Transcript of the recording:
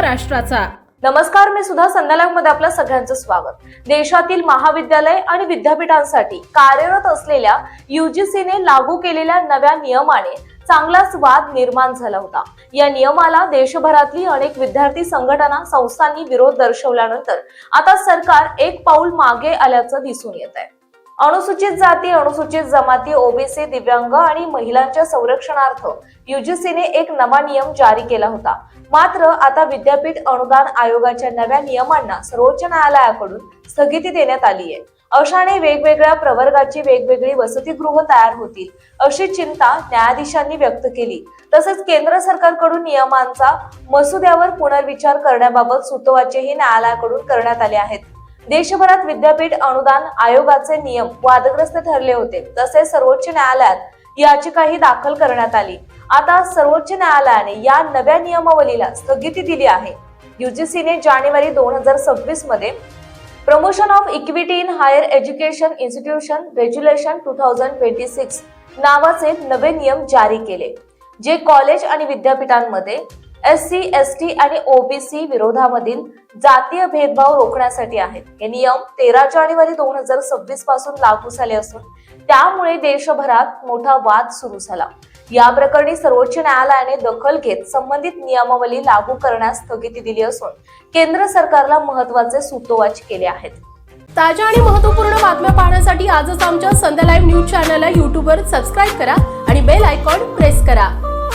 राष्ट्राचा नमस्कार मी सुद्धा संध्यालागमध्ये आपलं सगळ्यांचं स्वागत. देशातील महाविद्यालय आणि विद्यापीठांसाठी कार्यरत असलेल्या युजीसीने लागू केलेल्या नव्या नियमाने चांगलाच वाद निर्माण झाला होता. या नियमाला देशभरातली अनेक विद्यार्थी संघटना संस्थांनी विरोध दर्शवल्यानंतर आता सरकार एक पाऊल मागे आल्याचं दिसून येत आहे अनुसूचित जाती अनुसूचित जमाती ओबीसी दिव्यांग आणि महिलांच्या संरक्षणार्थ युजीसीने एक नवा नियम जारी केला होता. मात्र आता विद्यापीठ अनुदान आयोगाच्या नव्या नियमांना सर्वोच्च न्यायालयाकडून स्थगिती देण्यात आली आहे अशाने वेगवेगळ्या प्रवर्गाची वेगवेगळी वसतिगृह तयार होतील अशी चिंता न्यायाधीशांनी व्यक्त केली. तसेच केंद्र सरकारकडून नियमांचा मसुद्यावर पुनर्विचार करण्याबाबत सुतोवाचेही न्यायालयाकडून करण्यात आले आहेत. देशभरात विद्यापीठ अनुदान आयोगाचे नियम वादग्रस्त ठरले होते. तसेच सर्वोच्च न्यायालयात याचिकाही दाखल करण्यात आली. आता सर्वोच्च न्यायालयाने या नव्या नियमावलीला स्थगिती दिली आहे. युजीसीने जानेवारी दोन हजार सव्वीसमध्ये promotion of equity in higher education institution regulation two thousand twenty six नावाचे नवे नियम जारी केले जे कॉलेज आणि विद्यापीठांमध्ये एस सी एस टी आणि ओबीसी विरोधामधील जातीय भेदभाव रोखण्यासाठी आहेत. हे नियम तेरा जानेवारी दोन हजार सव्वीसपासून लागू झाले असून त्यामुळे देशभरात मोठा वाद सुरू झाला. या प्रकरणी सर्वोच्च न्यायालयाने दखल घेत संबंधित नियमावली लागू करण्यास स्थगिती दिली असून केंद्र सरकारला महत्त्वाचे सुतोवाच केले आहेत. ताज्या आणि महत्त्वपूर्ण बातम्या पाहण्यासाठी आजच आमच्या संध्या लाईव्ह न्यूज चॅनलला युट्यूबवर सबस्क्राईब करा आणि बेल आयकॉन प्रेस करा.